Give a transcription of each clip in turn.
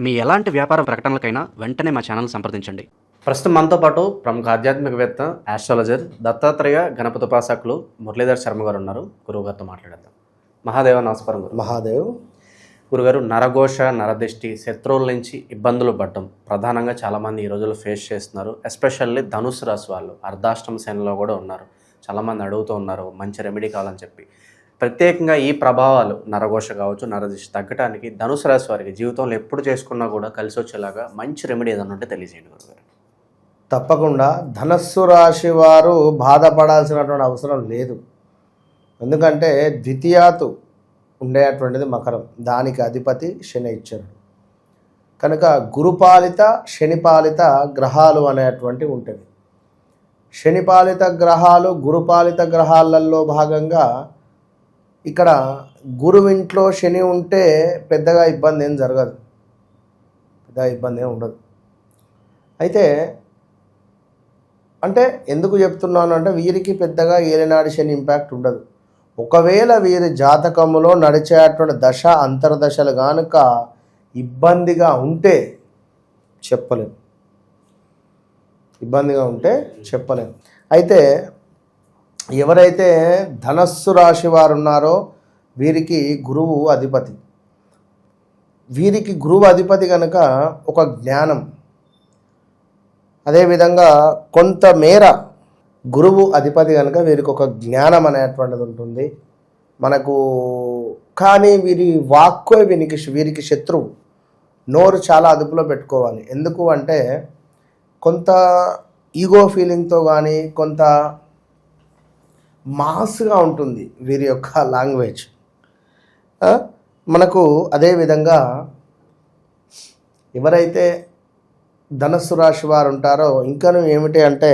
మీ ఎలాంటి వ్యాపార ప్రకటనలకైనా వెంటనే మా ఛానల్ సంప్రదించండి. ప్రస్తుతం మనతో పాటు ప్రముఖ ఆధ్యాత్మికవేత్త ఆస్ట్రాలజర్ దత్తాత్రేయ గణపతి ఉపాసకులు మురళీధర్ శర్మ గారు ఉన్నారు. గురువు గారితో మాట్లాడేద్దాం. మహాదేవ నమస్కారం గురు. మహాదేవ్. గురుగారు నరఘోష నరదిష్టి శత్రువుల నుంచి ఇబ్బందులు పడటం ప్రధానంగా చాలామంది ఈ రోజుల్లో ఫేస్ చేస్తున్నారు. ఎస్పెషల్లీ ధనుసు రాశి వాళ్ళు అర్ధాష్టమ శనిలో కూడా ఉన్నారు. చాలామంది అడుగుతూ ఉన్నారు మంచి రెమెడీ కావాలని చెప్పి. ప్రత్యేకంగా ఈ ప్రభావాలు నరఘోష కావచ్చు నరదిశ తగ్గడానికి ధనుసు రాశి వారికి జీవితంలో ఎప్పుడు చేసుకున్నా కూడా కలిసి వచ్చేలాగా మంచి రెమెడీ ఏదన్నా ఉంటే తెలియజేయండి గురుగారు. తప్పకుండా ధనస్సు రాశి వారు బాధపడాల్సినటువంటి అవసరం లేదు. ఎందుకంటే ద్వితీయాతు ఉండేటువంటిది మకరం. దానికి అధిపతి శని ఇచ్చారు. కనుక గురుపాలిత శనిపాలిత గ్రహాలు అనేటువంటివి ఉంటుంది. శనిపాలిత గ్రహాలు గురుపాలిత గ్రహాలలో భాగంగా ఇక్కడ గురువు ఇంట్లో శని ఉంటే పెద్దగా ఇబ్బంది ఏం జరగదు. పెద్దగా ఇబ్బంది ఏం ఉండదు. అయితే అంటే ఎందుకు చెప్తున్నాను అంటే వీరికి పెద్దగా ఏలినాడి శని ఇంపాక్ట్ ఉండదు. ఒకవేళ వీరి జాతకములో నడిచేటువంటి దశ అంతర్దశలు కనుక ఇబ్బందిగా ఉంటే చెప్పలేము ఇబ్బందిగా ఉంటే చెప్పలేము అయితే ఎవరైతే ధనస్సు రాశి వారు ఉన్నారో వీరికి గురువు అధిపతి. వీరికి గురువు అధిపతి కనుక ఒక జ్ఞానం. అదేవిధంగా కొంతమేర గురువు అధిపతి కనుక వీరికి ఒక జ్ఞానం అనేటువంటిది ఉంటుంది. మనకు కానీ వీరి వాక్కు వీరికి వీరికి శత్రువు నోరు చాలా అదుపులో పెట్టుకోవాలి. ఎందుకు అంటే కొంత ఈగో ఫీలింగ్తో కానీ కొంత మాస్గా ఉంటుంది వీరి యొక్క లాంగ్వేజ్. మనకు అదేవిధంగా ఎవరైతే ధనస్సు రాశి వారు ఉంటారో ఇంకా ఏమిటి అంటే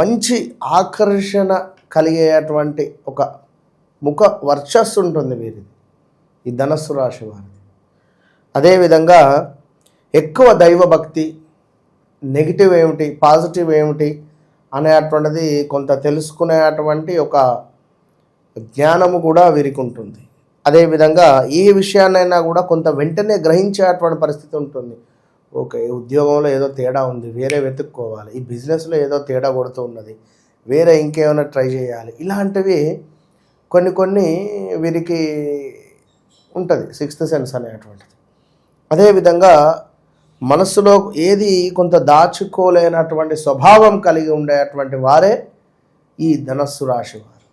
మంచి ఆకర్షణ కలిగేటువంటి ఒక ముఖ వర్చస్సు ఉంటుంది వీరిది ఈ ధనస్సు రాశి వారిది. అదేవిధంగా ఎక్కువ దైవభక్తి నెగిటివ్ ఏమిటి పాజిటివ్ ఏమిటి అనేటువంటిది కొంత తెలుసుకునేటువంటి ఒక జ్ఞానము కూడా వీరికి ఉంటుంది అదేవిధంగా ఏ విషయాన్నైనా కూడా కొంత వెంటనే గ్రహించేటువంటి పరిస్థితి ఉంటుంది. ఓకే ఉద్యోగంలో ఏదో తేడా ఉంది వేరే వెతుక్కోవాలి ఈ బిజినెస్లో ఏదో తేడా కొడుతూ ఉన్నది వేరే ఇంకేమైనా ట్రై చేయాలి ఇలాంటివి కొన్ని కొన్ని వీరికి ఉంటుంది సిక్స్త్ సెన్స్ అనేటువంటిది. అదేవిధంగా మనస్సులో ఏది కొంత దాచుకోలేనటువంటి స్వభావం కలిగి ఉండేటువంటి వారే ఈ ధనస్సు రాశి వారు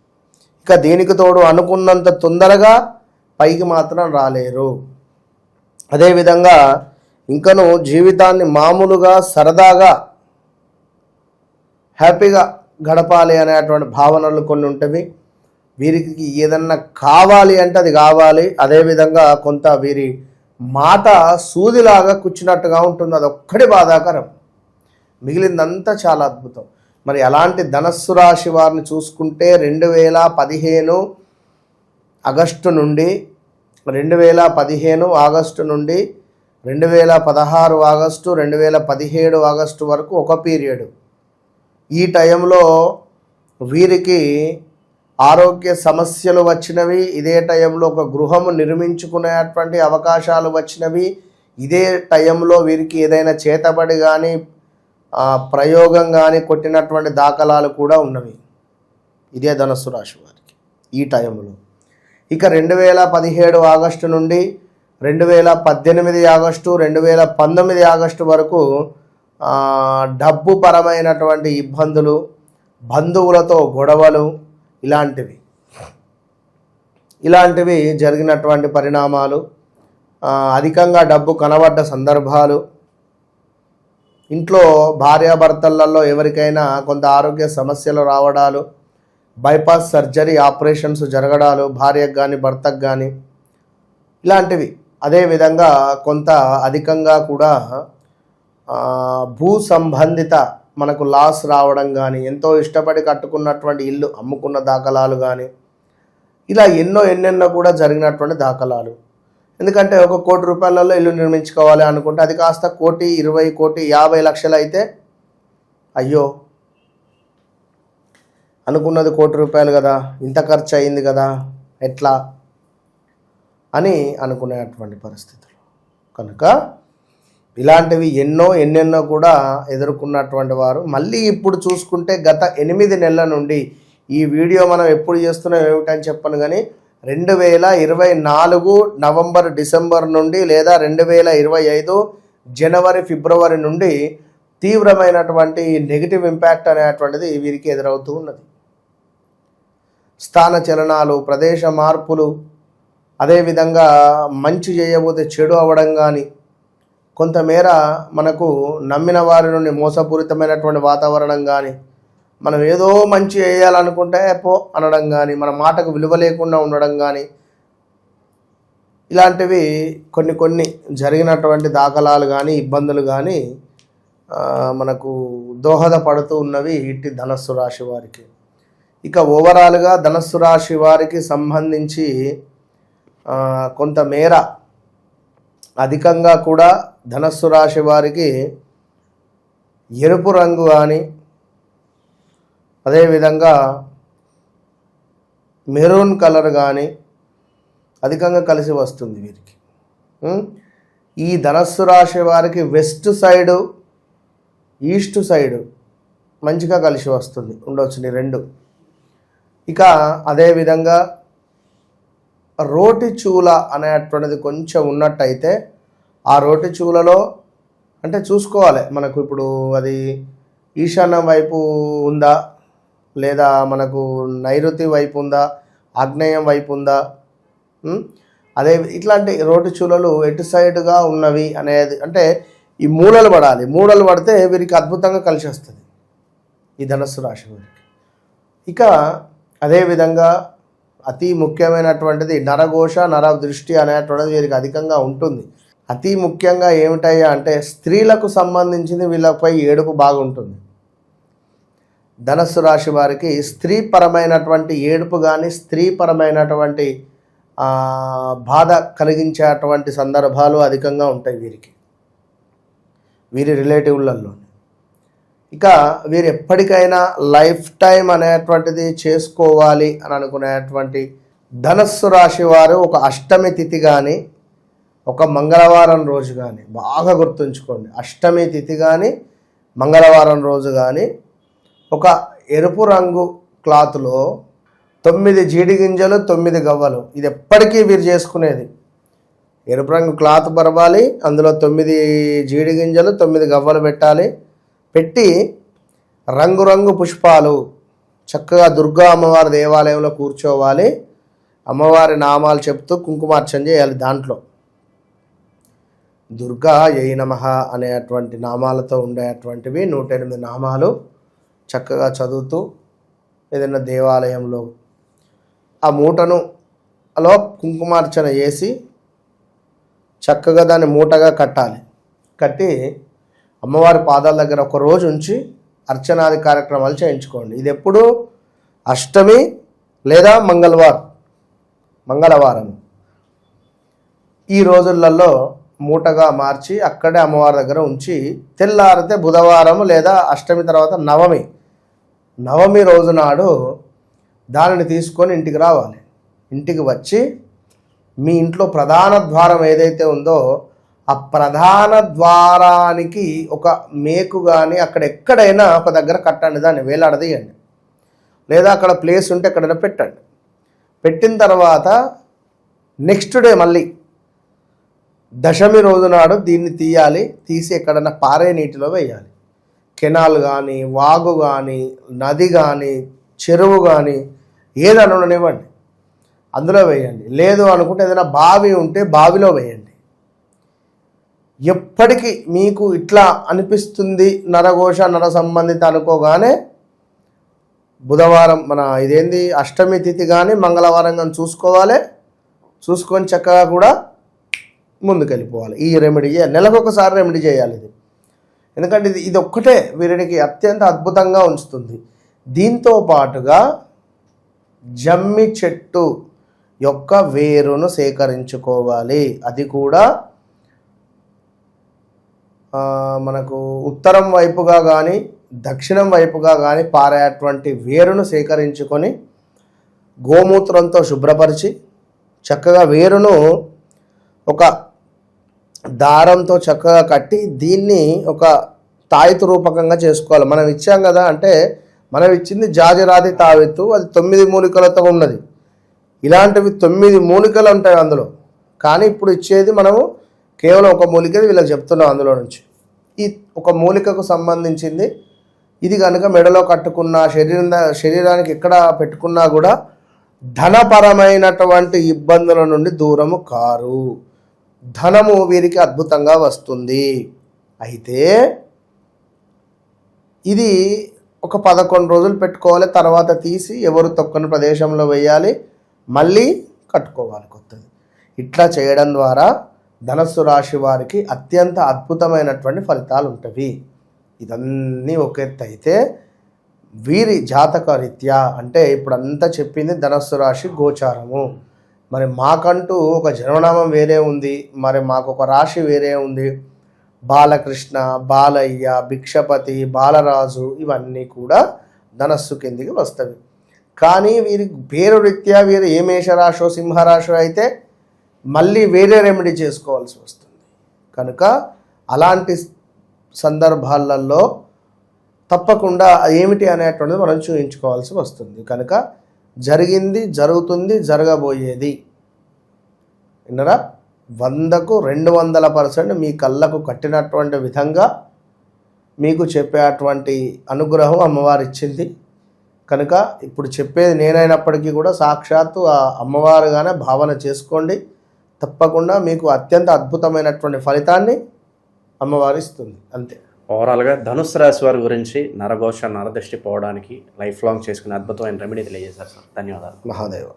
ఇక దీనికి తోడు అనుకున్నంత తొందరగా పైకి మాత్రం రాలేరు. అదేవిధంగా ఇంకను జీవితాన్ని మామూలుగా సరదాగా హ్యాపీగా గడపాలి అనేటువంటి భావనలు కొన్ని ఉంటవి. వీరికి ఏదన్నా కావాలి అంటే అది కావాలి. అదేవిధంగా కొంత వీరి మాట సూదిలాగా కూర్చున్నట్టుగా ఉంటుంది. అది ఒక్కడి బాధాకరం. మిగిలిందంతా చాలా అద్భుతం. మరి అలాంటి ధనస్సు రాశి వారిని చూసుకుంటే రెండు వేల పదిహేను ఆగస్టు నుండి రెండు వేల పదిహేను ఆగస్టు నుండి రెండు వేల పదహారు ఆగస్టు రెండు వేల పదిహేడు ఆగస్టు వరకు ఒక పీరియడ్. ఈ టైంలో వీరికి ఆరోగ్య సమస్యలు వచ్చినవి ఇదే టైంలో ఒక గృహము నిర్మించుకునేటువంటి అవకాశాలు వచ్చినవి ఇదే టైంలో వీరికి ఏదైనా చేతబడి కానీ ప్రయోగం కానీ కొట్టినటువంటి దాఖలాలు కూడా ఉన్నవి. ఇదే ధనస్సు రాశి వారికి ఈ టైంలో. ఇక రెండు వేల పదిహేడు ఆగస్టు నుండి రెండు వేల పద్దెనిమిది ఆగస్టు రెండు వేల పంతొమ్మిది ఆగస్టు వరకు డబ్బు పరమైనటువంటి ఇబ్బందులు బంధువులతో గొడవలు ఇలాంటివి. ఇలాంటివి జరిగినటువంటి పరిణామాలు అధికంగా డబ్బు కనబడ్డ సందర్భాలు ఇంట్లో భార్యాభర్తలలో ఎవరికైనా కొంత ఆరోగ్య సమస్యలు రావడాలు బైపాస్ సర్జరీ ఆపరేషన్స్ జరగడాలు భార్యకు కానీ భర్తకు కానీ ఇలాంటివి. అదేవిధంగా కొంత అధికంగా కూడా భూ సంబంధిత మనకు లాస్ రావడం కానీ ఎంతో ఇష్టపడి కట్టుకున్నటువంటి ఇల్లు అమ్ముకున్న దాఖలాలు కానీ ఇలా ఎన్నో ఎన్నెన్నో కూడా జరిగినటువంటి దాఖలాలు. ఎందుకంటే ఒక కోటి రూపాయలలో ఇల్లు నిర్మించుకోవాలి అనుకుంటే అది కాస్త కోటి ఇరవై కోటి యాభై లక్షలు అయితే అయ్యో! అనుకున్నది కోటి రూపాయలు కదా ఇంత ఖర్చు అయింది కదా ఎట్లా? అని అనుకునేటువంటి పరిస్థితులు. కనుక ఇలాంటివి ఎన్నో ఎన్నెన్నో కూడా ఎదుర్కొన్నటువంటి వారు. మళ్ళీ ఇప్పుడు చూసుకుంటే గత ఎనిమిది నెలల నుండి ఈ వీడియో మనం ఎప్పుడు చేస్తున్నాం ఏమిటని చెప్పను కానీ రెండు వేల ఇరవై నాలుగు నవంబర్ డిసెంబర్ నుండి లేదా రెండు వేల ఇరవై ఐదు జనవరి ఫిబ్రవరి నుండి తీవ్రమైనటువంటి నెగిటివ్ ఇంపాక్ట్ అనేటువంటిది వీరికి ఎదురవుతూ ఉన్నది. స్థాన చలనాలు ప్రదేశ మార్పులు అదేవిధంగా మంచి చేయబోతే చెడు అవ్వడం కానీ కొంతమేర మనకు నమ్మిన వారి నుండి మోసపూరితమైనటువంటి వాతావరణం కానీ మనం ఏదో మంచి చేయాలనుకుంటే పో అనడం కానీ మన మాటకు విలువ లేకుండా ఉండడం కానీ ఇలాంటివి కొన్ని కొన్ని జరిగినటువంటి దాఖలాలు కానీ ఇబ్బందులు కానీ మనకు దోహదపడుతూ ఉన్నవి ఇట్టి ధనస్సు రాశి వారికి. ఇక ఓవరాల్గా ధనస్సు రాశి వారికి సంబంధించి కొంతమేర అధికంగా కూడా ధనస్సు రాశి వారికి ఎరుపు రంగు కానీ అదేవిధంగా మెరూన్ కలర్ కానీ అధికంగా కలిసి వస్తుంది వీరికి. ఈ ధనస్సు రాశి వారికి వెస్ట్ సైడు ఈస్ట్ సైడు మంచిగా కలిసి వస్తుంది ఉండొచ్చు రెండు. ఇక అదేవిధంగా రోటి చూల అనేటువంటిది కొంచెం ఉన్నట్టయితే ఆ రోటి చూలలో అంటే చూసుకోవాలి. మనకు ఇప్పుడు అది ఈశాన్యం వైపు ఉందా? లేదా మనకు నైరుతి వైపు ఉందా? ఆగ్నేయం వైపు ఉందా? అదే ఇట్లాంటి రోటి చూలలు ఎటు సైడ్గా ఉన్నవి అనేది అంటే ఈ మూలలు పడాలి. మూలలు పడితే వీరికి అద్భుతంగా కలిసి వస్తుంది ఈ ధనస్సు రాశి వీరికి. ఇక అదేవిధంగా అతి ముఖ్యమైనటువంటిది నరఘోష నర దృష్టి అనేటువంటిది వీరికి అధికంగా ఉంటుంది. అతి ముఖ్యంగా ఏమిటయ్యా అంటే స్త్రీలకు సంబంధించింది వీళ్ళపై ఏడుపు బాగుంటుంది. ధనస్సు రాశి వారికి స్త్రీపరమైనటువంటి ఏడుపు కానీ స్త్రీపరమైనటువంటి బాధ కలిగించేటువంటి సందర్భాలు అధికంగా ఉంటాయి వీరికి. వీరి రిలేటివ్లలో ఇక వీరు ఎప్పటికైనా లైఫ్ టైం అనేటువంటిది చేసుకోవాలి అని అనుకునేటువంటి ధనస్సు రాశి వారు ఒక అష్టమి తిథి కానీ ఒక మంగళవారం రోజు కానీ బాగా గుర్తుంచుకోండి. అష్టమి తిథి కానీ మంగళవారం రోజు కానీ ఒక ఎరుపు రంగు క్లాత్లో తొమ్మిది జీడి గింజలు తొమ్మిది గవ్వలు. ఇది ఎప్పటికీ వీరు చేసుకునేది. ఎరుపు రంగు క్లాత్ పరవాలి అందులో తొమ్మిది జీడి గింజలు తొమ్మిది గవ్వలు పెట్టాలి. పెట్టి రంగురంగు పుష్పాలు చక్కగా దుర్గా అమ్మవారి దేవాలయంలో కూర్చోవాలి. అమ్మవారి నామాలు చెప్తూ కుంకుమార్చన చేయాలి దాంట్లో. దుర్గా యై నమ అనేటువంటి నామాలతో ఉండేటువంటివి నూట ఎనిమిది నామాలు చక్కగా చదువుతూ ఏదైనా దేవాలయంలో ఆ మూటను అలా కుంకుమార్చన చేసి చక్కగా దాన్ని మూటగా కట్టాలి. కట్టి అమ్మవారి పాదాల దగ్గర ఒక రోజు ఉంచి అర్చనాది కార్యక్రమాలు చేయించుకోండి. ఇది ఎప్పుడు? అష్టమి లేదా మంగళవారం? మంగళవారం. ఈ రోజులలో మూటగా మార్చి అక్కడే అమ్మవారి దగ్గర ఉంచి తెల్లారితే బుధవారం లేదా అష్టమి తర్వాత నవమి. నవమి రోజు నాడు దానిని తీసుకొని ఇంటికి రావాలి. ఇంటికి వచ్చి మీ ఇంట్లో ప్రధాన ద్వారం ఏదైతే ఉందో ఆ ప్రధాన ద్వారానికి ఒక మేకు కానీ అక్కడ ఎక్కడైనా ఒక దగ్గర కట్టండి దాన్ని వేలాడదీయండి. లేదా అక్కడ ప్లేస్ ఉంటే ఎక్కడైనా పెట్టండి. పెట్టిన తర్వాత నెక్స్ట్ డే మళ్ళీ దశమి రోజు నాడు దీన్ని తీయాలి తీసి ఎక్కడైనా పారే నీటిలో వేయాలి. కెనాల్ కానీ వాగు కానీ నది కానీ చెరువు కానీ ఏదైనా ఉండనివ్వండి. అందులో వేయండి. లేదు అనుకుంటే ఏదైనా బావి ఉంటే బావిలో వేయండి. ఎప్పటికీ మీకు ఇట్లా అనిపిస్తుంది నరఘోష నర సంబంధిత అనుకోగానే బుధవారం మన ఇదేంది అష్టమి తిథి కానీ మంగళవారం కానీ చూసుకోవాలి. చూసుకొని చక్కగా కూడా ముందుకెళ్ళిపోవాలి. ఈ రెమెడీ చేయాలి. నెలకు ఒకసారి రెమెడీ చేయాలి ఇది. ఎందుకంటే ఇది ఇది ఒక్కటే వీరికి అత్యంత అద్భుతంగా ఉంచుతుంది. దీంతో పాటుగా జమ్మి చెట్టు యొక్క వేరును సేకరించుకోవాలి. అది కూడా మనకు ఉత్తరం వైపుగా కానీ దక్షిణం వైపుగా కానీ పారేటువంటి వేరును సేకరించుకొని గోమూత్రంతో శుభ్రపరిచి చక్కగా వేరును ఒక దారంతో చక్కగా కట్టి దీన్ని ఒక తాయితు రూపకంగా చేసుకోవాలి. మనం ఇచ్చాం కదా అంటే మనం ఇచ్చింది జాజిరాది తావెత్తు అది తొమ్మిది మూలికలతో ఉన్నది. ఇలాంటివి తొమ్మిది మూలికలు ఉంటాయి అందులో. కానీ ఇప్పుడు ఇచ్చేది మనము కేవలం ఒక మూలికది వీళ్ళకి చెప్తున్నాం అందులో నుంచి. ఈ ఒక మూలికకు సంబంధించింది. ఇది కనుక మెడలో కట్టుకున్న శరీరం శరీరానికి ఎక్కడ పెట్టుకున్నా కూడా ధనపరమైనటువంటి ఇబ్బందుల నుండి దూరము కారు. ధనము వీరికి అద్భుతంగా వస్తుంది. అయితే ఇది ఒక పదకొండు రోజులు పెట్టుకోవాలి తర్వాత తీసి ఎవరు తొక్కని ప్రదేశంలో వేయాలి మళ్ళీ కట్టుకోవాలి కొత్తది. ఇట్లా చేయడం ద్వారా ధనస్సు రాశి వారికి అత్యంత అద్భుతమైనటువంటి ఫలితాలు ఉంటవి ఇదన్నీ ఒక ఎత్తు అయితే వీరి జాతక రీత్యా అంటే ఇప్పుడు అంతా చెప్పింది ధనస్సు రాశి గోచారము. మరి మాకంటూ ఒక జన్మనామం వేరే ఉంది. మరి మాకు ఒక రాశి వేరే ఉంది. బాలకృష్ణ బాలయ్య భిక్షపతి బాలరాజు ఇవన్నీ కూడా ధనస్సు కిందికి వస్తవి. కానీ వీరి పేరు రీత్యా వీరు ఏ మేషరాశో సింహరాశో అయితే మళ్ళీ వేరే రెమెడీ చేసుకోవాల్సి వస్తుంది. కనుక అలాంటి సందర్భాలలో తప్పకుండా ఏమిటి అనేటువంటిది మనం చూపించుకోవాల్సి వస్తుంది. కనుక జరిగింది జరుగుతుంది జరగబోయేది. విన్నరా? వందకు రెండు వందల పర్సెంట్ మీ కళ్ళకు కట్టినటువంటి విధంగా మీకు చెప్పేటువంటి అనుగ్రహం అమ్మవారు ఇచ్చింది. కనుక ఇప్పుడు చెప్పేది నేనైనప్పటికీ కూడా సాక్షాత్తు ఆ అమ్మవారుగానే భావన చేసుకోండి. తప్పకుండా మీకు అత్యంత అద్భుతమైనటువంటి ఫలితాన్ని అమ్మవారు ఇస్తుంది. అంతే. ఓవరాల్గా ధనుసు రాశి వారి గురించి నరఘోష నరదృష్టి పోవడానికి లైఫ్ లాంగ్ చేసుకునే అద్భుతమైన రెమెడీ తెలియజేశారు సార్. ధన్యవాదాలు. మహాదేవ.